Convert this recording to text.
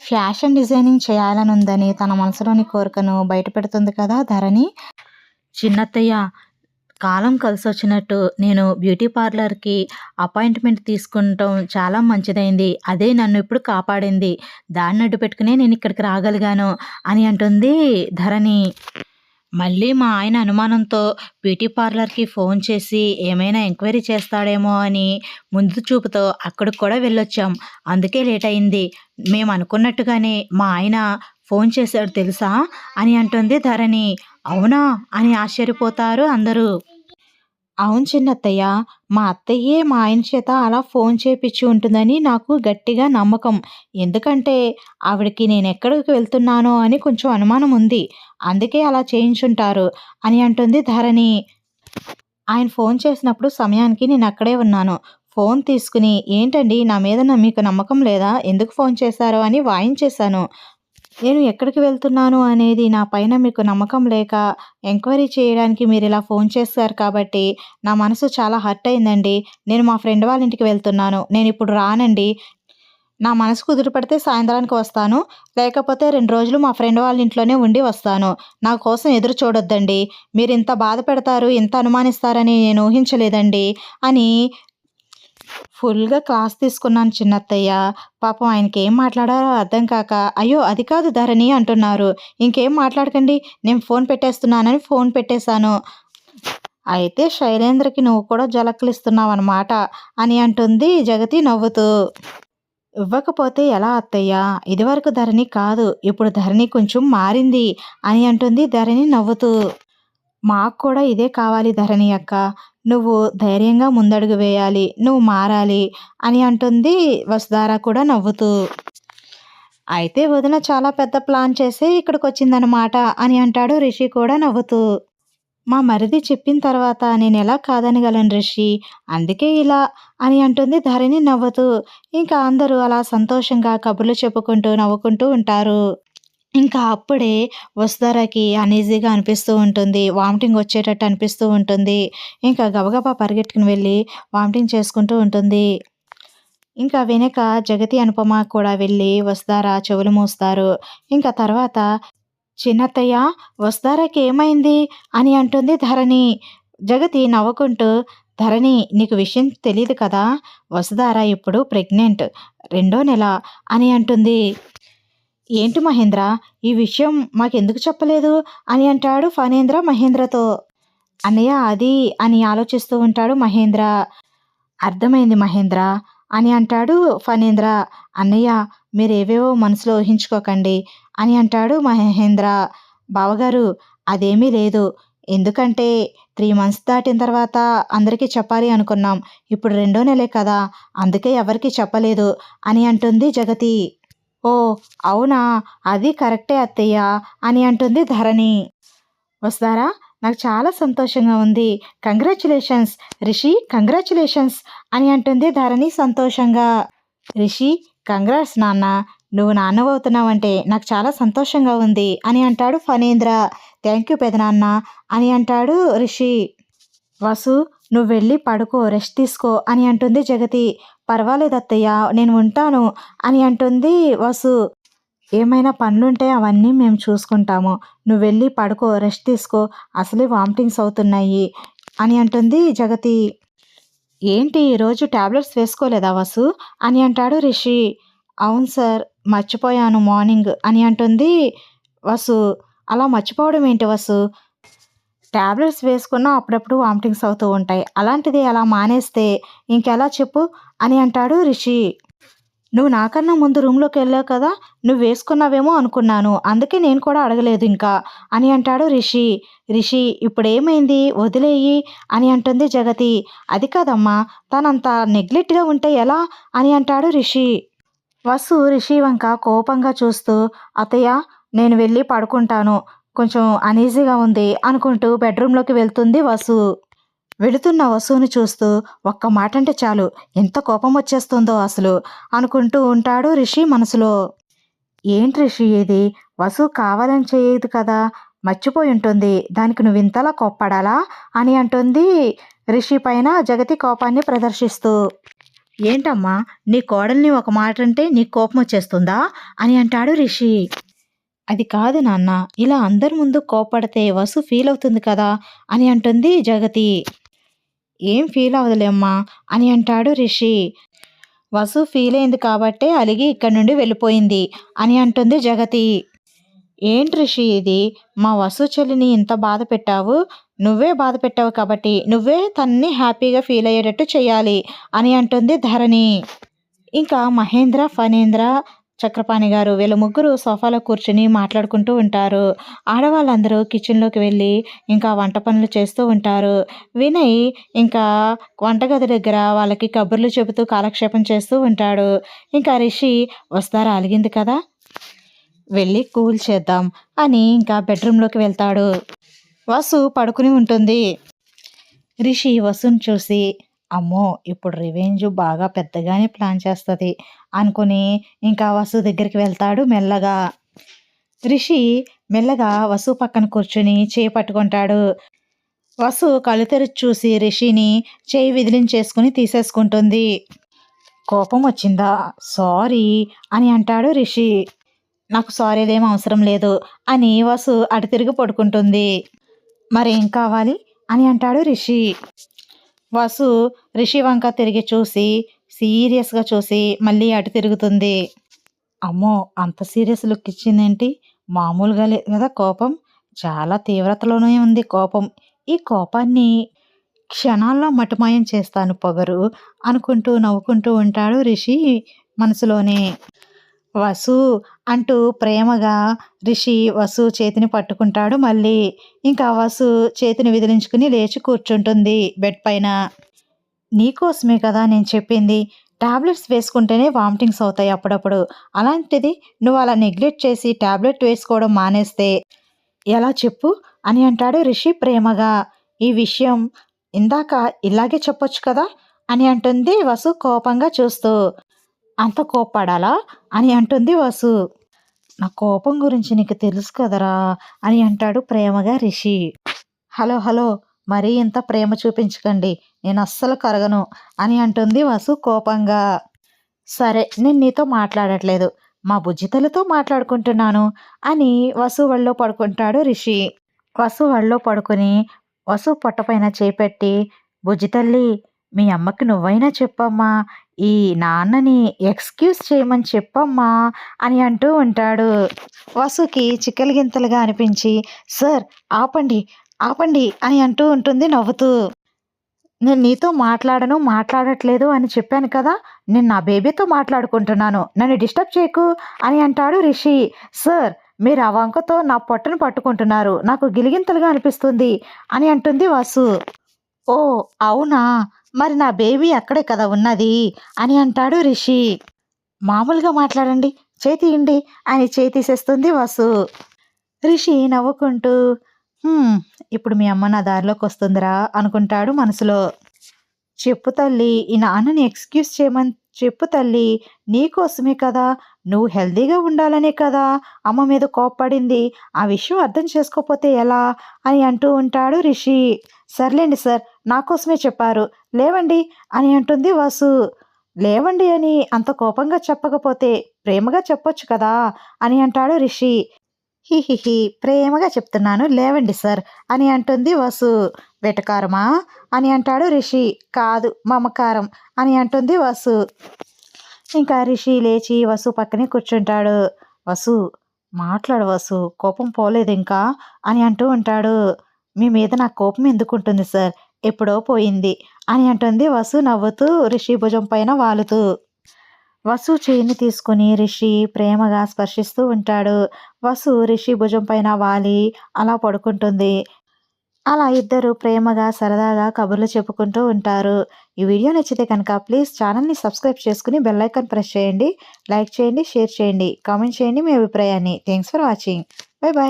Fashion designing చేయాలని ఉందని తన మనసులోని కోరికను బయటపెడుతుంది కదా ధరణి? చిన్నత్తయ్య కాలం కలిసి వచ్చినట్టు నేను బ్యూటీ పార్లర్కి అపాయింట్మెంట్ తీసుకుంటాం చాలా మంచిదైంది. అదే నన్ను ఇప్పుడు కాపాడింది. దాన్ని అడ్డు పెట్టుకునే నేను ఇక్కడికి రాగలిగాను అని అంటుంది ధరణి. మళ్ళీ మా ఆయన అనుమానంతో బ్యూటీ పార్లర్కి ఫోన్ చేసి ఏమైనా ఎంక్వైరీ చేస్తాడేమో అని ముందు చూపుతో అక్కడికి కూడా వెళ్ళొచ్చాం. అందుకే లేట్ అయింది. మేము అనుకున్నట్టుగానే మా ఆయన ఫోన్ చేశాడు తెలుసా? అని అంటుంది ధరణి. అవునా? అని ఆశ్చర్యపోతారు అందరూ. అవును చిన్నత్తయ్య మా అత్తయ్యే మా ఆయన చేత అలా ఫోన్ చేపించి ఉంటుందని నాకు గట్టిగా నమ్మకం. ఎందుకంటే ఆవిడకి నేను ఎక్కడికి వెళ్తున్నానో అని కొంచెం అనుమానం ఉంది. అందుకే అలా చేయించుంటారు అని అంటుంది ధరణి. ఆయన ఫోన్ చేసినప్పుడు సమయానికి నేను అక్కడే ఉన్నాను. ఫోన్ తీసుకుని ఏంటండి నా మీద మీకు నమ్మకం లేదా? ఎందుకు ఫోన్ చేశారో అని వాయించేశాను. నేను ఎక్కడికి వెళ్తున్నాను అనేది నా పైన మీకు నమ్మకం లేక ఎంక్వైరీ చేయడానికి మీరు ఇలా ఫోన్ చేశారు కాబట్టి నా మనసు చాలా హర్ట్ అయిందండి. నేను మా ఫ్రెండ్ వాళ్ళ ఇంటికి వెళ్తున్నాను. నేను ఇప్పుడు రానండి. నా మనసు కుదురుపడితే సాయంత్రానికి వస్తాను. లేకపోతే రెండు రోజులు మా ఫ్రెండ్ వాళ్ళ ఇంట్లోనే ఉండి వస్తాను. నా కోసం ఎదురు చూడొద్దండి. మీరు ఇంత బాధ పెడతారు ఇంత అనుమానిస్తారని నేను ఊహించలేదండి అని ఫుల్గా క్లాస్ తీసుకున్నాను చిన్నత్తయ్య. పాపం ఆయనకి ఏం మాట్లాడారో అర్థం కాక అయ్యో అది కాదు ధరణి అంటున్నారు. ఇంకేం మాట్లాడకండి నేను ఫోన్ పెట్టేస్తున్నానని ఫోన్ పెట్టేశాను. అయితే శైలేంద్రకి నువ్వు కూడా జలక్కలిస్తున్నావు అనమాట అని అంటుంది జగతి నవ్వుతూ. ఇవ్వకపోతే ఎలా అత్తయ్యా? ఇదివరకు ధరణి కాదు ఇప్పుడు ధరణి కొంచెం మారింది అని అంటుంది ధరణి నవ్వుతూ. మాకు కూడా ఇదే కావాలి ధరణి అక్క. నువ్వు ధైర్యంగా ముందడుగు వేయాలి నువ్వు మారాలి అని అంటుంది వసుధార కూడా నవ్వుతూ. అయితే వదిన చాలా పెద్ద ప్లాన్ చేసి ఇక్కడికి వచ్చిందనమాట అని అంటాడు రిషి కూడా నవ్వుతూ. మా మరిది చెప్పిన తర్వాత నేను ఎలా కాదనగలను రిషి? అందుకే ఇలా అని అంటుంది ధరణి నవ్వుతూ. ఇంకా అందరూ అలా సంతోషంగా కబుర్లు చెప్పుకుంటూ నవ్వుకుంటూ ఉంటారు. ఇంకా అప్పుడే వసుధారకి అనీజీగా అనిపిస్తూ ఉంటుంది. వామిటింగ్ వచ్చేటట్టు అనిపిస్తూ ఉంటుంది. ఇంకా గబగబా పరిగెట్టుకుని వెళ్ళి వామిటింగ్ చేసుకుంటూ ఉంటుంది. ఇంకా వెనక జగతి అనుపమ కూడా వెళ్ళి వస్తారా చెవులు మూస్తారు. ఇంకా తర్వాత చిన్నత్తయ్య వస్తారాకి ఏమైంది? అని అంటుంది ధరణి. జగతి నవ్వుకుంటూ ధరణి నీకు విషయం తెలియదు కదా? వసుధార ఇప్పుడు ప్రెగ్నెంట్ రెండో నెల అని అంటుంది. ఏంటి మహేంద్ర? ఈ విషయం మాకెందుకు చెప్పలేదు? అని అంటాడు ఫణేంద్ర మహేంద్రతో. అన్నయ్య అది అని ఆలోచిస్తూ ఉంటాడు మహేంద్ర. అర్థమైంది మహేంద్ర అని అంటాడు ఫణేంద్ర. అన్నయ్య మీరేవేవో మనసులో ఊహించుకోకండి అని అంటాడు మహేంద్ర. బావగారు అదేమీ లేదు. ఎందుకంటే త్రీ మంత్స్ దాటిన తర్వాత అందరికీ చెప్పాలి అనుకున్నాం. ఇప్పుడు రెండో నెలే కదా అందుకే ఎవరికీ చెప్పలేదు అని అంటుంది జగతి. ఓ అవునా? అది కరెక్టే అత్తయ్య అని అంటుంది ధరణి. వస్తారా? నాకు చాలా సంతోషంగా ఉంది. కంగ్రాచులేషన్స్. రిషి కంగ్రాచులేషన్స్ అని అంటుంది ధరణి సంతోషంగా. రిషి కంగ్రాట్స్ నాన్న. నువ్వు నాన్నవవుతున్నావంటే నాకు చాలా సంతోషంగా ఉంది అని అంటాడు ఫణేంద్ర. థ్యాంక్ యూ పెదనాన్న అని అంటాడు రిషి. వసు నువ్వు వెళ్ళి పడుకో రెస్ట్ తీసుకో అని అంటుంది జగతి. పర్వాలేదు అత్తయ్య నేను ఉంటాను అని అంటుంది వసు. ఏమైనా పనులుంటే అవన్నీ మేము చూసుకుంటాము. నువ్వు వెళ్ళి పడుకో రెస్ట్ తీసుకో అసలే వామిటింగ్స్ అవుతున్నాయి అని అంటుంది జగతి. ఏంటి ఈరోజు ట్యాబ్లెట్స్ వేసుకోలేదా వసు అని అంటాడు రిషి. అవును సార్ మర్చిపోయాను మార్నింగ్ అని అంటుంది వసు. అలా మర్చిపోవడం ఏంటి వసు? ట్యాబ్లెట్స్ వేసుకున్నా అప్పుడప్పుడు వామిటింగ్స్ అవుతూ ఉంటాయి. అలాంటిది అలా మానేస్తే ఇంకెలా చెప్పు? అని అంటాడు రిషి. నువ్వు నాకన్నా ముందు రూమ్లోకి వెళ్ళావు కదా నువ్వు వేసుకున్నావేమో అనుకున్నాను. అందుకే నేను కూడా అడగలేదు ఇంకా అని అంటాడు రిషి. రిషి ఇప్పుడు ఏమైంది వదిలేయి అని అంటుంది జగతి. అది కాదమ్మా తనంత నెగ్లెక్ట్గా ఉంటే ఎలా? అని అంటాడు రిషి. వసు రిషి వంక కోపంగా చూస్తూ అతయ్య నేను వెళ్ళి పడుకుంటాను. కొంచెం అనీజీగా ఉంది అనుకుంటూ బెడ్రూమ్లోకి వెళ్తుంది వసు. వెళుతున్న వసువుని చూస్తూ ఒక్క మాట అంటే చాలు ఎంత కోపం వచ్చేస్తుందో అసలు అనుకుంటూ ఉంటాడు రిషి మనసులో. ఏంటి రిషి ఇది? వసు కావాలని చేయదు కదా మర్చిపోయి ఉంటుంది దానికి నువ్వు ఇంతలా కోప్పడాలా? అని అంటుంది రిషి పైన జగతి కోపాన్ని ప్రదర్శిస్తూ. ఏంటమ్మా నీ కోడల్ని ఒక మాట అంటే నీకు కోపం వచ్చేస్తుందా? అని అంటాడు రిషి. అది కాదు నాన్న ఇలా అందరి ముందు కోపడితే వసు ఫీల్ అవుతుంది కదా అని అంటుంది జగతి. ఏం ఫీల్ అవ్వదులేమ్మా అని అంటాడు రిషి. వసు ఫీల్ అయింది కాబట్టే అలిగి ఇక్కడి నుండి వెళ్ళిపోయింది అని అంటుంది జగతి. ఏంటి రిషి ఇది? మా వసు చెల్లిని ఇంత బాధ పెట్టావు? నువ్వే బాధ పెట్టావు కాబట్టి నువ్వే తన్ని హ్యాపీగా ఫీల్ అయ్యేటట్టు చేయాలి అని అంటుంది ధరణి. ఇంకా మహేంద్ర ఫణేంద్ర చక్రపాణి గారు వీళ్ళ ముగ్గురు సోఫాలో కూర్చుని మాట్లాడుకుంటూ ఉంటారు. ఆడవాళ్ళందరూ కిచెన్లోకి వెళ్ళి ఇంకా వంట పనులు చేస్తూ ఉంటారు. వినయ్ ఇంకా వంటగది దగ్గర వాళ్ళకి కబుర్లు చెబుతూ కాలక్షేపం చేస్తూ ఉంటాడు. ఇంకా రిషి వస్తారా? అలిగింది కదా? వెళ్ళి కూల్ చేద్దాం అని ఇంకా బెడ్రూమ్లోకి వెళ్తాడు. వసు పడుకుని ఉంటుంది. రిషి వసుని చూసి అమ్మో ఇప్పుడు రివెంజ్ బాగా పెద్దగానే ప్లాన్ చేస్తుంది. అనుకుని ఇంకా వసు దగ్గరికి వెళ్తాడు మెల్లగా. రిషి మెల్లగా వసు పక్కన కూర్చుని చేయి పట్టుకుంటాడు. వసు కళ్ళు తెరిచి చూసి రిషిని చేయి విదిలించేసుకుని తీసేసుకుంటుంది. కోపం వచ్చిందా? సారీ అని అంటాడు రిషి. నాకు సారీలేం అవసరం లేదు అని వసు అటు తిరిగి పడుకుంటుంది. మరేం కావాలి? అని అంటాడు రిషి. వసు రిషి వంక తిరిగి చూసి సీరియస్గా చూసి మళ్ళీ అటు తిరుగుతుంది. అమ్మో అంత సీరియస్ లుక్ ఇచ్చిందేంటి? మామూలుగా లేదు కదా కోపం? చాలా తీవ్రతలోనే ఉంది కోపం. ఈ కోపాన్ని క్షణాల్లో మటుమాయం చేస్తాను పొగరు అనుకుంటూ నవ్వుకుంటూ ఉంటాడు రిషి మనసులోనే. వసు అంటూ ప్రేమగా రిషి వసు చేతిని పట్టుకుంటాడు. మళ్ళీ ఇంకా వసు చేతిని విదిలించుకుని లేచి కూర్చుంటుంది బెడ్ పైన. నీకోసమే కదా నేను చెప్పింది. టాబ్లెట్స్ వేసుకుంటేనే వామిటింగ్స్ అవుతాయి అప్పుడప్పుడు. అలాంటిది నువ్వు అలా నెగ్లెక్ట్ చేసి టాబ్లెట్ వేసుకోవడం మానేస్తే ఎలా చెప్పు? అని అంటాడు రిషి ప్రేమగా. ఈ విషయం ఇందాక ఇలాగే చెప్పొచ్చు కదా? అని అంటుంది వసు కోపంగా చూస్తూ. అంత కోప్పడాలా? అని అంటుంది వసు. నా కోపం గురించి నీకు తెలుసు కదరా? అని అంటాడు ప్రేమగా రిషి. హలో హలో మరీ ఇంత ప్రేమ చూపించకండి. నేను అస్సలు కరగను అని అంటుంది వసు కోపంగా. సరే నేను నీతో మాట్లాడట్లేదు. మా బుజ్జితలతో మాట్లాడుకుంటున్నాను అని వసు ఒళ్ళో పడుకుంటాడు రిషి. వసు ఒళ్ళో పడుకుని వసు పొట్టపైన చేపెట్టి బుజ్జితల్లి మీ అమ్మకి నువ్వైనా చెప్పమ్మా ఈ నాన్నని ఎక్స్క్యూజ్ చేయమని చెప్పమ్మా అని అంటూ ఉంటాడు. వసుకి చిక్కలిగింతలుగా అనిపించి సార్ ఆపండి ఆపండి అని అంటూ ఉంటుంది నవ్వుతూ. నేను నీతో మాట్లాడను మాట్లాడట్లేదు అని చెప్పాను కదా నేను నా బేబీతో మాట్లాడుకుంటున్నాను నన్ను డిస్టర్బ్ చేయకు అని అంటాడు రిషి. సార్ మీరు ఆ వంకతో నా పొట్టను పట్టుకుంటున్నారు నాకు గిలిగింతలుగా అనిపిస్తుంది అని అంటుంది వసు. ఓ అవునా? మరి నా బేబీ అక్కడే కదా ఉన్నది అని అంటాడు రిషి. మామూలుగా మాట్లాడండి చేతి ఇండి అని చేతిసేస్తుంది వసు. రిషి నవ్వుకుంటూ ఇప్పుడు మీ అమ్మ నా దారిలోకి వస్తుందిరా అనుకుంటాడు మనసులో. చెప్పు తల్లి ఈ నాన్నని ఎక్స్క్యూజ్ చేయమని చెప్పు తల్లి నీకోసమే కదా నువ్వు హెల్దీగా ఉండాలనే కదా అమ్మ మీద కోప్పడింది. ఆ విషయం అర్థం చేసుకోకపోతే ఎలా? అని అంటూ ఉంటాడు రిషి. సర్లేండి సార్ నా కోసమే చెప్పారు. లేవండి అని అంటుంది వాసు. లేవండి అని అంత కోపంగా చెప్పకపోతే ప్రేమగా చెప్పొచ్చు కదా అని అంటాడు రిషి. హిహిహి ప్రేమగా చెప్తున్నాను లేవండి సార్ అని అంటుంది వసు. వెటకారమా అని అంటాడు రిషి. కాదు మమకారం అని అంటుంది వసు. ఇంకా రిషి లేచి వసు పక్కనే కూర్చుంటాడు. వసు మాట్లాడు వసు కోపం పోలేదు ఇంకా అని అంటూ ఉంటాడు. మీ మీద నా కోపం ఎందుకు ఉంటుంది సార్? ఎప్పుడో పోయింది అని అంటుంది వసు నవ్వుతూ రిషి భుజం పైన వాలుతూ. వసు చేయిని తీసుకుని రిషి ప్రేమగా స్పర్శిస్తూ ఉంటాడు. వసు రిషి భుజం పైన వాలి అలా పడుకుంటుంది. అలా ఇద్దరు ప్రేమగా సరదాగా కబుర్లు చెప్పుకుంటూ ఉంటారు. ఈ వీడియో నచ్చితే కనుక ప్లీజ్ ఛానల్ని సబ్స్క్రైబ్ చేసుకుని బెల్ ప్రెస్ చేయండి లైక్ చేయండి షేర్ చేయండి కామెంట్ చేయండి మీ అభిప్రాయాన్ని. Thanks for watching bye bye